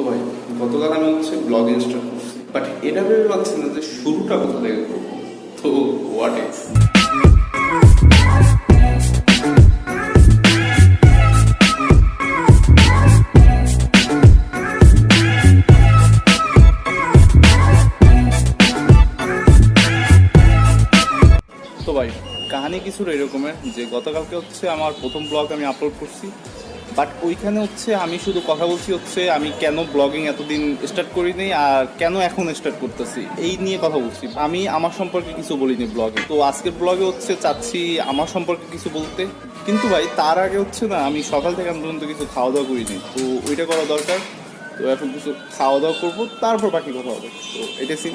তো ভাই, গতকাল আমি হচ্ছে ব্লগিং স্টার্ট করছি। বাট এটা ভেবে পাচ্ছি না যে শুরুটা কোথা থেকে করব। তো হোয়াট ইজ তো ভাই, কাহানি কিছুটা এরকমের, যে গতকালকে হচ্ছে আমার প্রথম ব্লগ আমি আপলোড করছি। বাট ওইখানে হচ্ছে আমি শুধু কথা বলছি হচ্ছে আমি কেন ব্লগিং এতদিন স্টার্ট করিনি আর কেন এখন স্টার্ট করতেছি? এই নিয়ে কথা বলছি। আমি আমার সম্পর্কে কিছু বলিনি ব্লগে তো আজকের ব্লগে হচ্ছে চাচ্ছি আমার সম্পর্কে কিছু বলতে। কিন্তু ভাই, তার আগে হচ্ছে না আমি সকাল থেকে আমি পর্যন্ত কিছু খাওয়া দাওয়া করিনি। তো ওইটা করা দরকার। তো এখন কিছু খাওয়া দাওয়া করব, তারপর বাকি কথা হবে। তো এটা সিন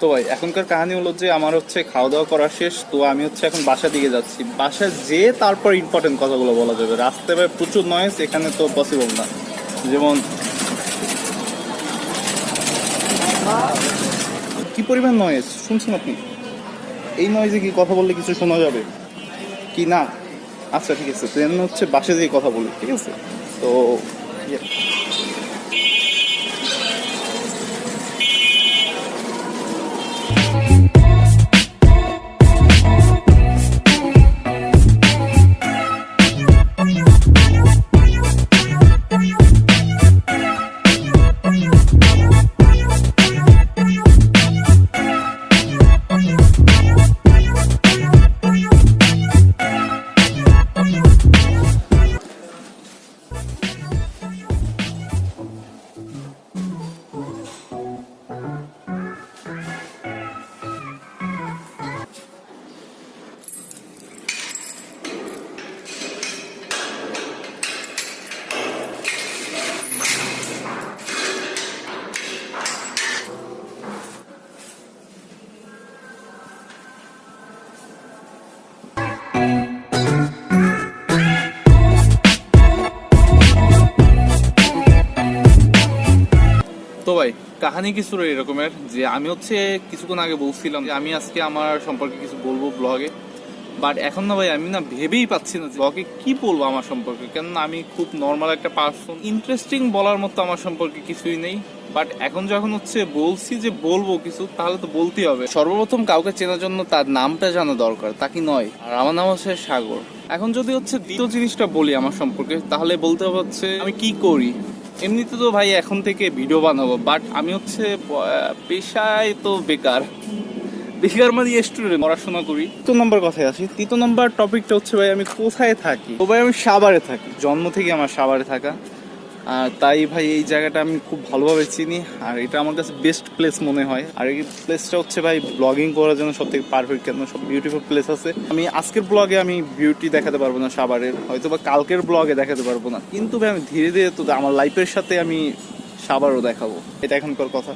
তো ভাই, এখনকার কাহিনী হলো যে আমার হচ্ছে খাওয়া দাওয়া করা শেষ, তো আমি হচ্ছে এখন বাসা দিকে যাচ্ছি। বাসা যে তারপর ইম্পর্টেন্ট কথাগুলো বলা যাবে। রাস্তায় ভাই প্রচুর নয়েস এখানে তো পসিবল না। যেমন, কি পরিমাণ নয়েজ শুনছেন আপনি? এই নয়েজে কি কথা বললে কিছু শোনা যাবে? কি না? আচ্ছা ঠিক আছে। ট্রেন হচ্ছে বাসে দিয়ে কথা বলি, ঠিক আছে? তো তো ভাই, কাহানি কিছু এরকমের? যে আমি হচ্ছে কিছুক্ষণ আগে বলছিলাম যে আমি আজকে আমার সম্পর্কে কিছু বলব ব্লগে। বাট এখন না ভাই, আমি না ভেবেই পাচ্ছি না ব্লগে কি বলব আমার সম্পর্কে। কেননা আমি খুব নর্মাল একটা পার্সন ইন্টারেস্টিং বলার মতো আমার সম্পর্কে কিছুই নেই। বাট এখন যখন হচ্ছে বলছি যে বলব কিছু, তাহলে তো বলতেই হবে। সর্বপ্রথম কাউকে চেনার জন্য তার নামটা জানা দরকার, তা কি নয়? আর আমার নাম হচ্ছে সাগর। এখন যদি হচ্ছে দ্বিতীয় জিনিসটা বলি আমার সম্পর্কে, তাহলে বলতে হচ্ছে আমি কি করি? এমনিতে তো ভাই এখন থেকে ভিডিও বানাবো বাট আমি হচ্ছে পেশায় তো বেকার। বেকার মানে স্টুডেন্ট পড়াশোনা করি। তৃতীয় নম্বর কথায় আসি। তৃতীয় নম্বর টপিকটা হচ্ছে ভাই আমি কোথায় থাকি? তো ভাই আমি সাবারে থাকি। জন্ম থেকে আমার সাভারে থাকা। আর তাই ভাই, এই জায়গাটা আমি খুব ভালোভাবে চিনি, আর এটা আমার কাছে বেস্ট প্লেস মনে হয়। আর এই প্লেসটা হচ্ছে ভাই ব্লগিং করার জন্য সব থেকে পারফেক্ট কেন সব বিউটিফুল প্লেস আছে। আমি আজকের ব্লগে আমি বিউটি দেখাতে পারব না, সাবারের। হয়তো বা কালকের ব্লগে দেখাতে পারব না। কিন্তু ভাই, আমি ধীরে ধীরে তো আমার লাইফের সাথে আমি সাবারও দেখাবো। এটা এখনকার কথা।